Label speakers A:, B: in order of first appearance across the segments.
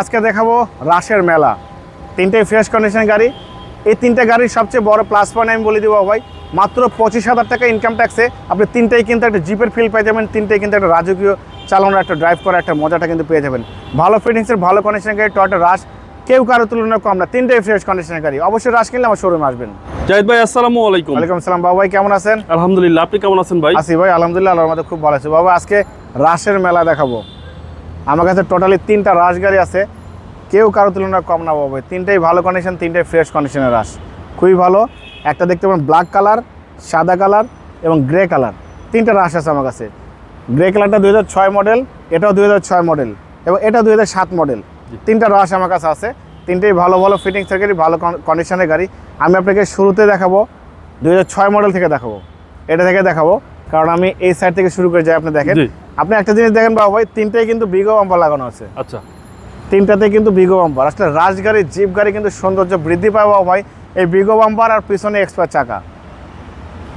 A: আজকে দেখাবো রাশের মেলা। তিনটেই ফ্রেশ কন্ডিশন গাড়ি। এই তিনটে গাড়ির সবচেয়ে বড় প্লাস পয়েন্ট আমি বলে দেবো ভাই মাত্র পঁচিশ হাজার টাকা ইনকাম ট্যাক্সে আপনি তিনটেই কিন্তু একটা জিপের ফিল পেয়ে যাবেন তিনটেই কিন্তু একটা রাজকীয় চালানোর একটা ড্রাইভ করার একটা মজাটা কিন্তু পেয়ে যাবেন। ভালো ফিটিংসের ভালো কন্ডিশন গাড়ি টয়টা রাশ কেউ কারও তুলনায় কম না তিনটেই ফ্রেশ কন্ডিশনের গাড়ি। অবশ্যই রাশ কিনলে আমার শোরুমে আসবেন।
B: জাহিদ ভাই আসসালামু আলাইকুম।
A: ওয়ালাইকুম সালাম বাবা ভাই কেমন আছেন?
B: আলহামদুলিল্লাহ আপনি কেমন আছেন ভাই?
A: আসি ভাই আলহামদুলিল্লাহ আল্লাহর মধ্যে খুব ভালো আছে। বাবা আজকে রাশের মেলা দেখাবো। আমার কাছে টোটালি তিনটা রাশ গাড়ি আছে। কেউ কারও তুলনায় কম না বাবা তিনটাই ভালো কন্ডিশন তিনটাই ফ্রেশ কন্ডিশনের রাশ খুবই ভালো। একটা দেখতে পাবেন ব্ল্যাক কালার সাদা কালার এবং গ্রে কালার তিনটা রাশ আছে আমার কাছে। গ্রে কালারটা দুই ছয় মডেল এটাও দুই ছয় মডেল এবং এটা দুই সাত মডেল তিনটা রাশ আমার কাছে আছে। তিনটেই ভালো ভালো ফিটিংসের গাড়ি ভালো কন্ডিশনের গাড়ি। আমি আপনাকে শুরুতে দেখাবো দুই ছয় মডেল থেকে দেখাবো। এটা থেকে দেখাবো। কারণ আমি এই সাইড থেকে শুরু করে যাই আপনি দেখেন। আপনি একটা জিনিস দেখেন বাবা ভাই তিনটাই কিন্তু বিগো বাম্পার লাগানো আছে।
B: আচ্ছা।
A: তিনটাতে কিন্তু বিগো বাম্পার আসলে রাজ গাড়ি জিপ গাড়ি কিন্তু সৌন্দর্য বৃদ্ধি পায় বাবা ভাই। এই বিগো বাম্পার আর পিছনে এক্সপার্ট চাকা।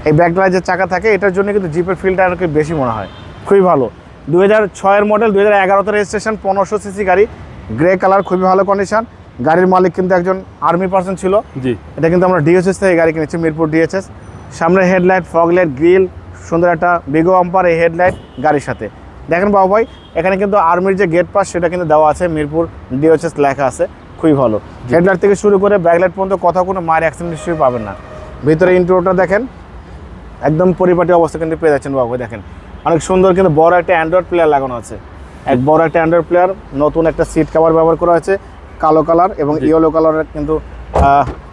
A: এই ব্যাকলাইট যে চাকা থাকে এটার জন্য কিন্তু জিপের ফিলটা আর কি বেশি মনে হয়। খুবই ভালো। দু হাজার ছয়ের মডেল দু হাজার এগারোতে রেজিস্ট্রেশন পনেরোশো সিসি গাড়ি। গ্রে কালার খুবই ভালো কন্ডিশন গাড়ির মালিক কিন্তু একজন আর্মি পার্সন ছিল।
B: জি।
A: এটা কিন্তু আমরা ডিএসএস থেকে গাড়ি কিনেছি মিরপুর ডিএসএস সামনে হেডলাইট ফগলাইট গ্রিল সুন্দর একটা বিগো আম্পার এই হেডলাইট গাড়ির সাথে। দেখেন বাবু ভাই এখানে কিন্তু আর্মির যে গেট পাস সেটা কিন্তু দেওয়া আছে মিরপুর ডিএসএস লেখা আছে খুবই ভালো। হেডলাইট থেকে শুরু করে ব্যাকলাইট পর্যন্ত কোথাও কোনো মায়ের অ্যাক্সিডেন্ট হিসেবে পাবেন না। ভিতরে ইন্ট্রোটা দেখেন একদম পরিপাটি অবস্থা কিন্তু পেয়ে যাচ্ছেন বাবু ভাই দেখেন। অনেক সুন্দর কিন্তু বড় একটা অ্যান্ড্রয়েড প্লেয়ার লাগানো আছে। এক বড় একটা অ্যান্ড্রয়েড প্লেয়ার নতুন একটা সিট কাভার ব্যবহার করা হয়েছে কালো কালার এবং ইয়েলো কালারের কিন্তু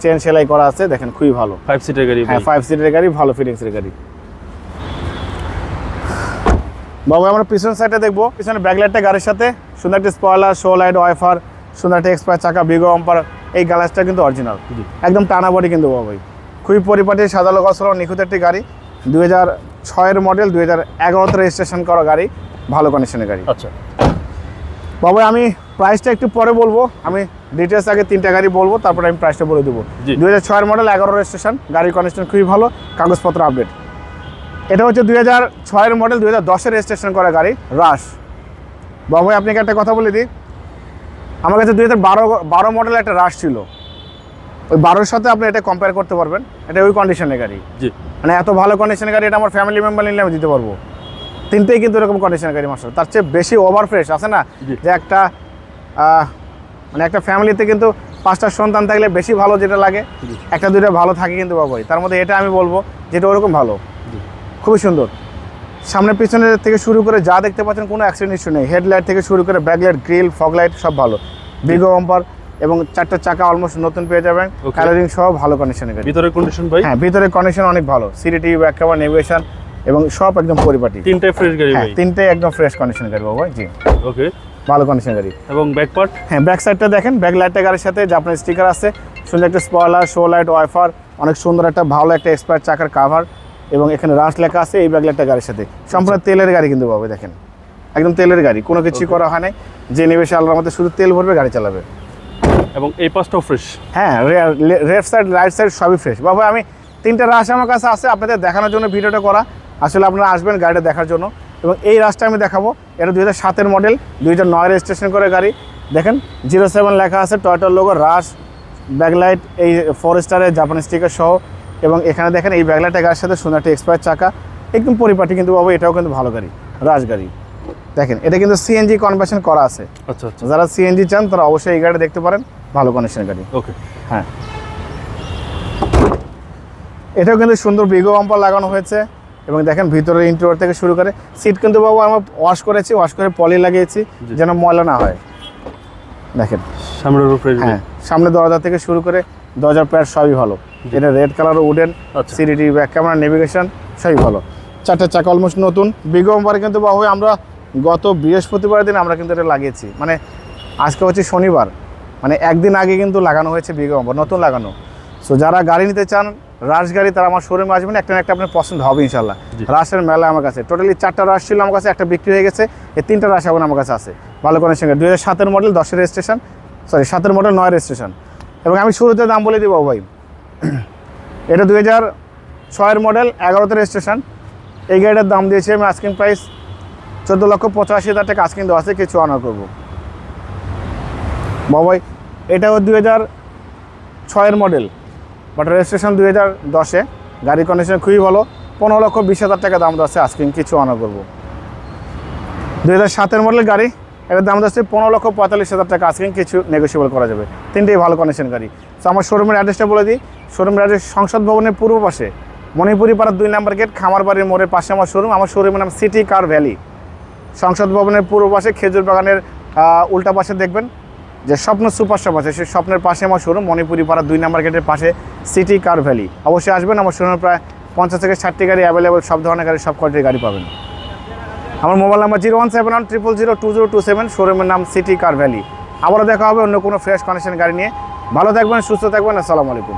A: চেন সেলাই করা আছে দেখেন খুবই ভালো।
B: ফাইভ সিটের গাড়ি
A: হ্যাঁ ফাইভ সিটের গাড়ি ভালো ফিটিংসের গাড়ি। বাবু আমরা পিছন সাইডে দেখব। পিছনে ব্যাকলাইটটা গাড়ির সাথে। সুন্দর একটা স্পয়লার শো লাইট ওয়াইফার সুন্দর একটা এক্সপায়ার চাকা বিগো অম্পার এই গ্লাসটা কিন্তু অরিজিনাল। একদম টানা বডি কিন্তু বাবু ভাই। খুবই পরিপাটি সাদা লোক আসলো নিখুঁত একটি গাড়ি। দুই হাজার ছয়ের মডেল দুই হাজার এগারোতে রেজিস্ট্রেশন করা গাড়ি ভালো কন্ডিশনের গাড়ি।
B: আচ্ছা।
A: বাবু আমি প্রাইসটা একটু পরে বলব। আমি ডিটেলস আগে তিনটা গাড়ি বলব তারপরে আমি প্রাইসটা বলে দেবো। দুই হাজার ছয়ের মডেল এগারো রেজিস্ট্রেশন গাড়ির কন্ডিশন খুবই ভালো কাগজপত্র আপডেট এটা হচ্ছে দুই হাজার ছয়ের মডেল দুই হাজার দশের রেজিস্ট্রেশন করা গাড়ি রাশ বাবু আপনাকে একটা কথা বলে দিই। আমার কাছে দুই হাজার বারো বারো মডেল একটা রাশ ছিল। ওই বারোর সাথে আপনি এটা কম্পেয়ার করতে পারবেন। এটা ওই কন্ডিশনের গাড়ি।
B: জি।
A: মানে এত ভালো কন্ডিশনের গাড়ি এটা আমার ফ্যামিলি মেম্বার নিলে আমি দিতে পারব। তিনটেই কিন্তু এরকম কন্ডিশনের গাড়ি মাস্টার তার চেয়ে বেশি ওভার ফ্রেশ আছে না। যে একটা মানে একটা ফ্যামিলিতে কিন্তু পাঁচটা সন্তান থাকলে বেশি ভালো যেটা লাগে একটা দুইটা ভালো থাকে কিন্তু বাবাই তার মধ্যে এটা আমি বলব যেটা ওরকম ভালো। খুবই সুন্দর। সামনে পিছনের থেকে শুরু করে যা দেখতে পাচ্ছেন কোনো অ্যাক্সিডেন্ট ইস্যু নেই। হেডলাইট থেকে শুরু করে ব্যাকলাইট গ্রিল ফগলাইট সব ভালো। বিগো বাম্পার এবং চারটা চাকা অলমোস্ট নতুন পেয়ে যাবেন. কালারিং সহ ভালো কন্ডিশনের গাড়ি।
B: ভিতরের কন্ডিশন ভাই?
A: হ্যাঁ ভিতরে কন্ডিশন অনেক ভালো। সিডিটি ব্যাক কভার নেভিগেশন এবং সব একদম পরিপাটি।
B: তিনটাই ফ্রেশ গাড়ি
A: হ্যাঁ
B: ভাই?
A: তিনটে একদম ফ্রেশ কন্ডিশন গাড়ি বাবা জি।
B: ওকে
A: ভালো কন্ডিশন গাড়ি।
B: এবং ব্যাক পার্ট
A: হ্যাঁ ব্যাক সাইডটা দেখেন। ব্যাক লাইটটা গাড়ির সাথে যে আপনার স্টিকার আছে সুন্দর একটা স্পয়লার শো লাইট ওয়াইফার অনেক সুন্দর একটা ভালো একটা এক্সপায়ার চাকার কাভার এবং এখানে রাশ লেখা আছে এই ব্যাক লাইটটা গাড়ির সাথে। সম্পূর্ণ তেলের গাড়ি কিন্তু বাবা দেখেন। একদম তেলের গাড়ি কোনো কিছু করা হয় নাই। যে নেবে সে আল্লাহর মধ্যে শুধু তেল ভরবে গাড়ি চালাবে।
B: এবং এই পাশটাও ফ্রেশ
A: হ্যাঁ লেফট সাইড রাইট সাইড সবই ফ্রেশ বাবা আমি তিনটা রাশ আমার কাছে আছে আপনাদের দেখানোর জন্য ভিডিওটা করা। আসলে আপনারা আসবেন গাড়িটা দেখার জন্য। এবং এই রাশটা আমি দেখাবো। এটা দুই হাজার সাতের মডেল দুই হাজার নয় রেজিস্ট্রেশন করে গাড়ি। দেখেন জিরো সেভেন লেখা আছে টয়টার লোগো রাশ ব্যাকলাইট এই ফোর স্টারের জাপানি স্টিকার সহ এবং এখানে দেখেন এই ব্যাকলাইটের গাড়ির সাথে একটা এক্সপায়ার চাকা একদম পরিপাটি কিন্তু বাবু এটাও কিন্তু ভালো গাড়ি রাশ গাড়ি। দেখেন এটা কিন্তু সিএনজি কনভার্সন করা আছে।
B: আচ্ছা আচ্ছা।
A: যারা সিএনজি চান তারা অবশ্যই এই গাড়ি দেখতে পারেন ভালো কন্ডিশনের গাড়ি।
B: ওকে।
A: হ্যাঁ। এটাও কিন্তু সুন্দর বিগো বাম্পার লাগানো হয়েছে এবং দেখেন ভিতরে ইন্টারভিউ থেকে শুরু করে সিট কিন্তু বাবু আমরা ওয়াশ করেছি ওয়াশ করে পলি লাগিয়েছি যেন ময়লা না হয়। দেখেন।
B: সামনের
A: হ্যাঁ সামনে দরজা থেকে শুরু করে দরজার প্যাড সবই ভালো। এটা রেড কালার উডেন সিডিটি ব্যাক ক্যামেরা নেভিগেশন সবই ভালো। চারটে চাকা অলমোস্ট নতুন। বিগো বাম্পারে কিন্তু বাবু আমরা গত বৃহস্পতিবার দিন আমরা কিন্তু এটা লাগিয়েছি। মানে আজকে হচ্ছে শনিবার। মানে একদিন আগে কিন্তু লাগানো হয়েছে বিগো বাম্পার নতুন লাগানো। সো যারা গাড়ি নিতে চান রাশ গাড়ি তারা আমার শোরুমে আসবেন একটা না একটা আপনার পছন্দ হবে ইনশাল্লাহ। রাশের মেলা আমার কাছে। টোটালি চারটা রাশ ছিল আমার কাছে একটা বিক্রি হয়ে গেছে এই তিনটা রাশ এখন আমার কাছে আছে। ভালো কন্ডিশন দুই হাজার সাতের মডেল দশের রেজিস্ট্রেশন সরি সাতের মডেল নয় রেজিস্ট্রেশন এবং আমি শুরুতে দাম বলে দিব ভাই। এটা দুই হাজার ছয়ের মডেল এগারোতে রেজিস্ট্রেশন এই গাড়িটার দাম দিয়েছি আমি আস্কিং প্রাইস চোদ্দ লক্ষ পঁচাশি হাজার টাকা। আস্কিং দেওয়া আছে, কিছু অনার করব। বাবাই, এটাও দুই হাজার ছয়ের মডেল বাট রেজিস্ট্রেশন দুই হাজার দশে। গাড়ির কন্ডিশন খুবই ভালো, পনেরো লক্ষ বিশ হাজার টাকা দাম দেওয়া আছে আজকে কিছু অনার করব। দুই হাজার সাতের মডেলের গাড়ি এটার দাম যাচ্ছে পনেরো লক্ষ পঁয়তাল্লিশ হাজার টাকা। আজকে কিছু নেগোসিয়েবল করা যাবে। তিনটেই ভালো কন্ডিশন গাড়ি। তো আমার শোরুমের অ্যাড্রেসটা বলে দিই। শোরুমের অ্যাড্রেস সংসদ ভবনের পূর্ব পাশে। মণিপুরি পাড়ার দুই নাম্বার গেট খামারবাড়ির মোড়ের পাশে আমার শোরুম আমার শোরুমের নাম সিটি কার ভ্যালি সংসদ ভবনের পূর্ব পাশে খেজুর বাগানের উল্টা পাশে দেখবেন যে স্বপ্ন সুপার শপ আছে। সেই স্বপ্নের পাশে আমার শোরুম মণিপুরি দুই নাম্বার গেটের পাশে সিটি কার ভ্যালি অবশ্যই আসবেন। আমার শোরুমে প্রায় পঞ্চাশ থেকে ষাটটি গাড়ি অ্যাভেলেবল সব ধরনের গাড়ি, সব কোয়ালিটির গাড়ি পাবেন। আমার mobile number zero one seven one triple zero two zero two seven, শোরুমের নাম সিটি কার ভ্যালি। আবারও দেখা হবে অন্য কোনো ফ্রেশ কন্ডিশন গাড়ি নিয়ে। ভালো থাকবেন, সুস্থ থাকবেন, আসসালামু আলাইকুম।